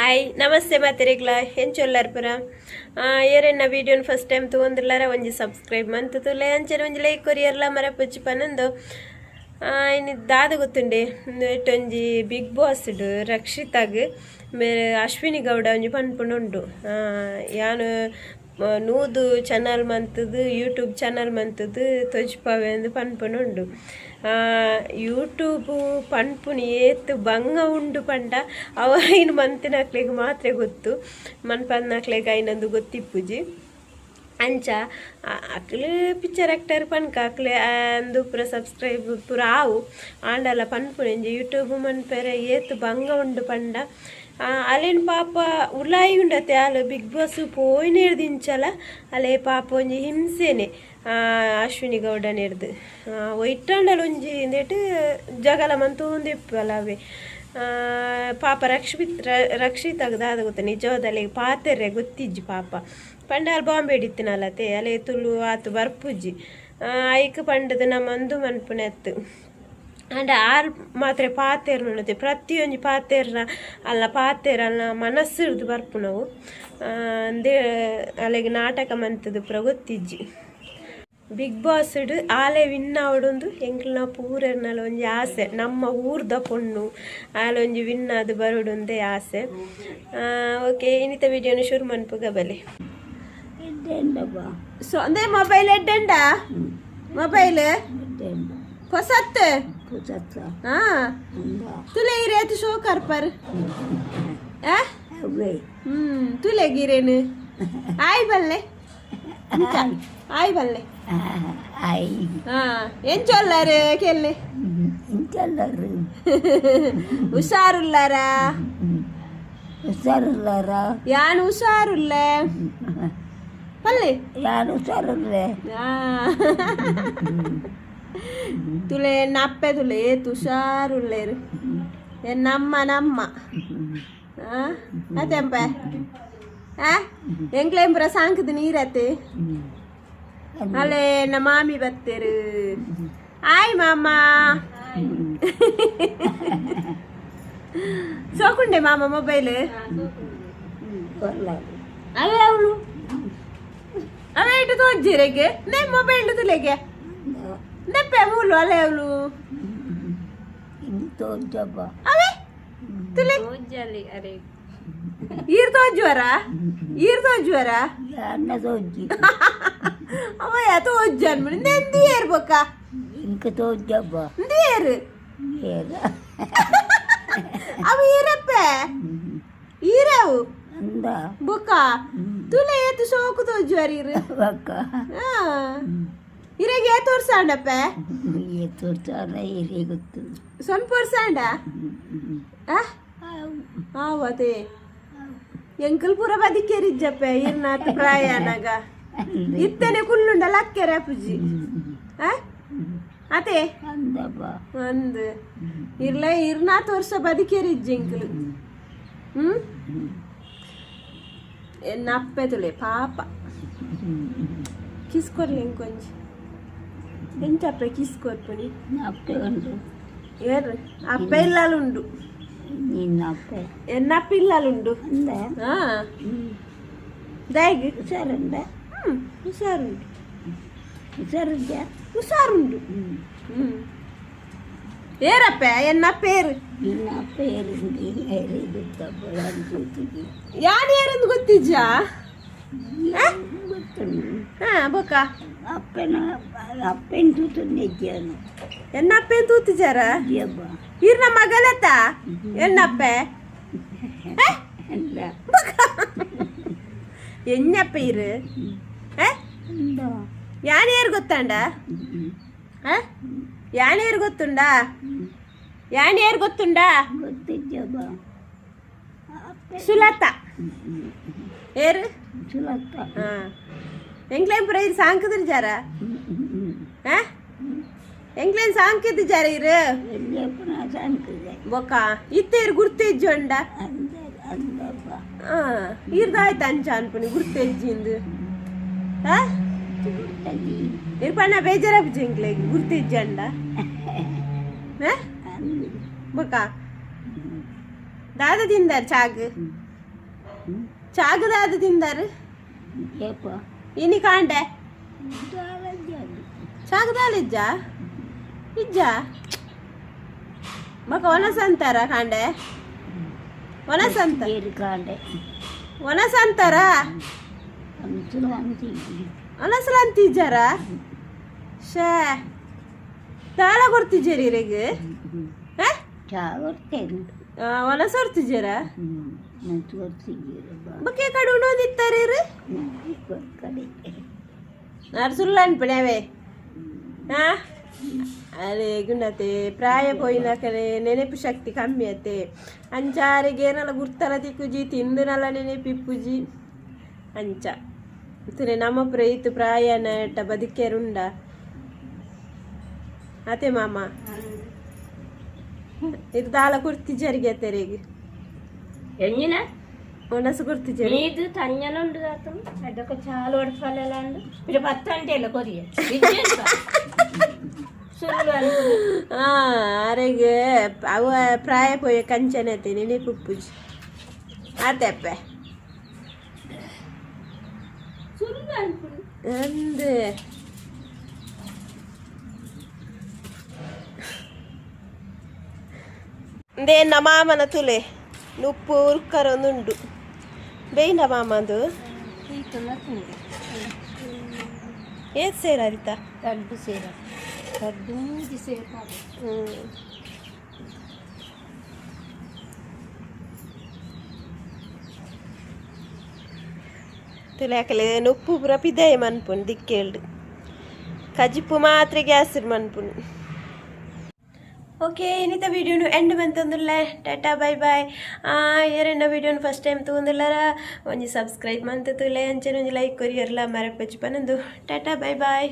Hi ನಮಸ್ತೆ ಮಾತಿರಿಗ್ಲ ಹೆಂಚೊಲ್ಲರ್ ಪುರ ಏರೆನ್ನ ವಿಡಿಯೋನ್ first time ತೊಗೊಂಡಿರ್ಲಾರ ಒಂಜಿ ಸಬ್ಸ್ಕ್ರೈಬ್ ಮಂತುಲೆ ಅಂಚನೆ ಒಂಜಿ ಲೈಕ್ ಕೊರಿಯರ್ಲ ಮರ ಪುಚ್ಚಿ ಪನ್ನೊಂದು ಇನ್ನು ದಾದ ಗೊತ್ತುಂಡೆ ಒಂಜಿ ಬಿಗ್ ಬಾಸ್ ರಕ್ಷಿತಾಗ್ ಮೇ ಅಶ್ವಿನಿ ಗೌಡ ಒಂಜಿ ಪನ್ಪುಂಡು ಉಂಡು ಆ, ಯಾನು ನೂದು ಚಾನಲ್ ಮಂತದು ಯೂಟ್ಯೂಬ್ ಚಾನಲ್ ಮಂತದು ತೊಜ್ಪಾವೆ ಅಂದು ಪನ್ಪುನ ಉಂಡು. ಯೂಟ್ಯೂಬ್ ಪನ್ಪುನಿ ಏತ್ ಬಂಗ ಉಂಡು ಪಂಡ. ಅವ ಮಂತಿನ ಮಂತಿನಕ್ಲೆಗ್ ಮಾತ್ರ ಗೊತ್ತು. ಮನ್ಪನ್ನಕ್ಲೆಗ್ ಐನಂದು ಗೊತ್ತಿಪ್ಪುಜಿ. ಅಂಚ ಅಕ್ಲೆ ಪಿಕ್ಚರ್ ಆಕ್ಟರ್ ಪನ್ಕ, ಅಕ್ಲೆ ಅಂದು ಪೂರ ಸಬ್ಸ್ಕ್ರೈಬ್ ಪೂರ ಆವು. ಆಂಡಲ ಪನ್ಪುನೆಂಜಿ ಯೂಟ್ಯೂಬ್ ಮನ್ಪೆರೆ ಏತ್ ಬಂಗ ಉಂಡು ಪಂಡ. ಅಲೆನ್ ಪಾಪ ಉಲಾಯಿ ಉಂಡತೆ ಅಲ್ಲ ಬಿಗ್ ಬಾಸ್ ಪೋಯ್ನೇರ್ದಿಂಚಲ ಅಲೆ ಪಾಪ ಒಂಜಿ ಹಿಂಸೆನೆ. ಅಶ್ವಿನಿ ಅಶ್ವಿನಿ ಗೌಡನೇರ್ದು ಒಯ್ಟಂಡಲ ಒಂಜಿ ಇಂದೇಟ್ ಜಗಲ ಮಂತು ಆ, ಪಾಪ ರಕ್ಷಿತ್ ರಕ್ಷಿತಾಗ ದಾದ ಗೊತ್ತ? ನಿಜವಾದಲ್ಲಿ ಪಾತೆರೆ ಗೊತ್ತಿಜ್ಜಿ ಪಾಪ. ಪಂಡ ಅಲ್ಲಿ ಬಾಂಬೆ ಹಿಡಿತಿನಲ್ಲತೆ ಅಲೆ ತುಳು ಆತು ಬರ್ಪುಜ್ಜಿ. ಐಕ್ ಪಂಡದ ನಮ್ಮಂದು ಮನ್ಪುನೆತ್ತು ಅಂಡ ಆರ್ ಮಾತ್ರ ಪಾತೆರ್ ನೋಡತೆ ಪ್ರತಿಯೊಂದು ಪಾತೆರ್ನ ಅಲ್ಲ ಪಾತೆರ್ ಅಲ್ಲ ಮನಸ್ಸಿರ್ದು ಬರ್ಪು ನಾವು. ಅಂದೇ ಅಲ್ಲಿಗೆ ನಾಟಕ ಮಂತದ್ದು ಪುರ ಗೊತ್ತಿಜ್ಜಿ ಬಿಗ್ ಬಾಸ್ ಆಲೆ ವಿನ್ ಆವಡೊಂದು ಎಂಕ್ಲ ಪೂರನಲ್ಲಿ ಒಂಜಿ ಆಸೆ ನಮ್ಮ ಊರ್ದ ಪೊಣ್ಣು. ಆಲೊಂಜಿ ವಿನ್ ಅದು ಬರೋಡೊಂದೇ ಆಸೆ. ಓಕೆ ಇನ್ನಿತ ವಿಡಿಯೋನ ಶುರು ಮನ್ಪುಗ ಬಲೆ. ಸೊ ಅಂದೇ ಮೊಬೈಲ್ ಎಡ್ಡೆಂಡ? ಮೊಬೈಲ್ ಹೊಸತ್ತು? हा तुला हिऱ्यात शो कर पर तुला गिरेन आई बल्ले आई बल्ले ఏం చల్లారు కెళ్ళి ఇంకెళ్ళారు హుషారుల్లారా హుషారుల్లారా యాన్ హుషారుల్లే పల్లె యాన్ హుషారుల్లే ಹುಷಾರುಲ್ಲಾರ ಹುಷಾರಿಲ್ಲಾರ ಯಾನ್ ಹುಷಾರುಲ್ಲ ಪಲ್ಲೆ ಯಾರು ಹುಷಾರಿಲ್ಲೆ ಆ. ತುಲೆ ನಪ್ಪೆ ತುಲೆ ಏತ್ ಹುಷಾರುಲ್ಲೇರು ಏ ನಮ್ಮ ನಮ್ಮ ಆ ಅತೆಂಪ ಆ ಎಂಕ್ಲೆಂಬ್ರ ಸಾಂಕದ ನೀರತ್ತೆ ಅಲ್ಲೇ ನಮ್ಮ ಮಾಮಿ ಬತ್ತೇರು ಆಯ್ ಮಾಮ ಸೋಕುಂಡೆ ಮಾಮ ಮೊಬೈಲ್ ಬರ್ಲಾರು ಅವೇ ಅವಳು ಅವೇ ಇಟ್ಟು ತೋಜ್ಜಿರೆಗೆ ನೇ ಮೊಬೈಲ್ ತುಲೆಗೆ ndé pẹ̀mú lọ́lẹ́ lu. Yiri tó jọba. Awe tuli. O jali are. ir tó jọra. Ya, tó na tó ji. Awa ya, tó jẹn mu ne ndi yeri bo ka. Ndi Awi yiri pẹ. irau o. Nda. Buka. Tule Tuli yẹ ti sọ kutu Waka. Bo ತೋರ್ಸಾಂಡಪ್ಪ ಏ ತೋರ್ಸಾಂಡ ಏರೇ ಗೊತ್ತು ಸ್ವಲ್ಪ ತೋರ್ಸಾಂಡ ಆ? ಆವತೆ ಎಂಕಲ್ ಪೂರ ಬದಿಕೇರಿಜ್ಜಪ್ಪ ಇರ್ನಾತ್ ಪ್ರಯಾಣಗ ಇತ್ತನೆ ಕುಲ್ಲುಂಡಲ್ಲ ಅಕ್ಕೆರೆ ಅಪ್ಪುಜಿ ಅತೆ ಒಂದು ಇರ್ಲ ಇರ್ನಾತ್ ವರ್ಷ ಬದಿಕೇರಿಜ್ಜಿ ಎಂಕಲ್. ಹ್ಮ್ ಎನ್ನ ಅಪ್ಪೆ ತುಲೆ ಪಾಪ. ಕಿಸ್ಕೊರ್ಲಿ ಎಂಕೊಂಜಿ ಎಂಚಪ್ಪ ಕಿಸ್ಕೊರ್ಪುನಿ ಅಪ್ಪೆ ಉಂಟು ಏರು ಅಪ್ಪ ಇಲ್ಲಲುಂಡು ನಿನ್ನ ಅಪ್ಪೆ ಎನ್ನಪ್ಪ ಇಲ್ಲಲುಂಡು ಅಂದ ಹಾ ದಯಗ್ ಹುಷಾರುಂಡ ಹ್ಮ್ ಹುಷಾರುಂಡು ಹುಷಾರಿದ್ದ ಹುಷಾರುಂಡು ಹ್ಮ್ ಏರಪ್ಪ ಎನ್ನ ಪೇರು ನಿನ್ನ ಅಪ್ಪ ಏರಿಂದಿ ಏರಿದ್ದಬ್ಬ ಅನ್ಸೂತಿಗೆ ಯಾನ್ ಏರಂದು ಗೊತ್ತಿಜ್ಜ ಗೊತ್ತುಂಡು ಹಾ ಬೊಕ್ಕ ಅಪ್ಪನ ಅಪ್ಪನ ತೂತುಂಡಿದ್ಯಾನು ಎನ್ನಪ್ಪ ಏನ್ ತೂತಿಜಾರ ಅಬ್ಬ ಇರ್ನ ಮಗಲತ್ತ ಎನ್ನಪ್ಪ ಅಂದ ಎನ್ನಪ್ಪ ಇರು ಏ ಅಂದ ಯಾನೇರು ಗೊತ್ತಾಂಡ ಆ ಯಾನೇರು ಗೊತ್ತುಂಡಾ ಯಾನೇರು ಗೊತ್ತುಂಡಾ ಗೊತ್ತಿದ್ದಬ್ಬ ಸುಲತ ఏరు ఎంగ్లేం ప్రైర్ సాంగ్ తిరిచారా ఎంగ్లేం సాంగ్ ఎత్తిచారు ఇరు ఒక ఇత్తేరు గుర్తించండ ఇరుదాయిత అంచా అనుకుని గుర్తించింది ఇరుపన్న బేజారాపు ఎంగ్లే గుర్తించండ ఒక దాదా తిందారు చాకు ಅನ್ಪುನಿ ಗುರ್ತೆಜ್ಜಿಂದು ಆ ಗೊತ್ತಲ್ಲಿ ಇರ್ಪಣ್ಣ ಬೇಜಾರಾಗ ಎಂಗ್ಲೇಗ್ ಗುರ್ತೆಜ್ಜಂಡ ಆ ಅಂದು ಬೊಕ್ಕ ದಾದ ತಿಂದ ಚಾಗ್ ಚಾಗದಾದ ತಿಂದಾರು ಏಪ ಇನಿ ಕಾಂಡೆ ದಾಳಜ್ಜಿ ಅದು ಚಾಗದಾಲಿಜ್ಜ ಇಜ್ಜ ಮಗ ಒನಸ ಅಂತಾರ ಕಾಂಡೆ ಒನಸ ಅಂತ ಏರಿ ಕಾಂಡೆ ಒನಸ ಅಂತಾರ ಅಂಚಲು ಅಂತಿ ಒನಸಲ ಅಂತಿಜ್ಜಾರ ಶೇ ತಾಳ ಕೊಡ್ತಿದ್ದೀರಿ ಇರಿಗೆ ಚಾ ಕೊಡ್ತೇನೆ ಒನಸ ಹೊರ್ತಿದ್ದೀರ ನಾನು ತೋರಿಸಿದ್ದೀರ ಬಕ್ಕೆ ಕಡು ಉಣೋದಿತ್ತಾರೆ ರೀ? ಕಡೆ ನರ್ಸುಲ್ಲಾನ್ ಹಾ? ಅರೆ ಗುಣತೆ, ಪ್ರಾಯ ಪೋಯಿನ ಕಡೆ ನೆನಪು ಶಕ್ತಿ ಕಮ್ಮಿ ಅತ್ತೆ. ಅಂಚಾರಿಗೆ ಏನಲ್ಲ ಗುರ್ತಲ ತಿಕ್ಕುಜಿ ತಿಂದುನಲ್ಲ ನೆನಪಿಪ್ಪುಜಿ. ಅಂಚ. ಇತರೆ ನಮ್ಮ ಪ್ರಯಿತು ಪ್ರಾಯ ನಟ ಬದುಕೇರುಂಡ ಅತ್ತೆ ಮಾಮ. ಇದು ದಾಲ ಕುರ್ತಿ ಜರಿಗೆ ಅತ್ತೆ എങ്ങനെ മനസ്സ് കുറിച്ച് നീ ഇത് തഞ്ഞനുണ്ട് താത്തും അതൊക്കെ ചാല് കൊടുത്താലല്ലാണ്ട് പിന്നെ പത്തണ്ടിയല്ല കൊറിയ ಆರೆಗೆ ಅವ ಪ್ರಾಯ ಪೋಯ ಕಂಚನತೆ ನೆನೆ ಪುಪ್ಪುಜಿ ಆತೆಪ್ಪೆ ಅಂದೆ ನಮಾಮನ ತುಲೆ ನುಪ್ಪು ಉರ್ಕರೊಂದುಂಡು ಬೇಯ್ನ ಈತನ ತಿಂದೆ ಏತ್ ಸೇರ ಅರಿತ ದಡ್ಡು ಸೇರ ಮೂಜಿ ಸೇರ ಹ್ಮ್ ತುಲಾಕಲೆ ನುಪ್ಪು ಪೂರ ಪಿದಾಯ ಮನ್ಪುಂಡು ದಿಕ್ಕೇಳ್ಡು ಕಜಿಪ್ಪು ಮಾತ್ರ ಗ್ಯಾಸ್ ಮನ್ಪುಂಡು ಓಕೆ ಇನ್ನಿತ ವೀಡಿಯೋನು ಎಂಡ್ ಬಂತಂದ್ರಲ್ಲ ಟಾಟಾ ಬೈ ಬಾಯ್ ಯಾರನ್ನ ವೀಡಿಯೋನು ಫಸ್ಟ್ ಟೈಮ್ ತಗೊಂದಿಲ್ಲಾರ ಒಂಜಿ ಸಬ್ಸ್ಕ್ರೈಬ್ ಮಂತುಲೆ ಅಂಚೆ ಒಂಜಿ ಲೈಕ್ ಕೊರಿಯರ್ಲ, ಮರಪಚ್ಚಿ ಪನಂದು. Tata bye bye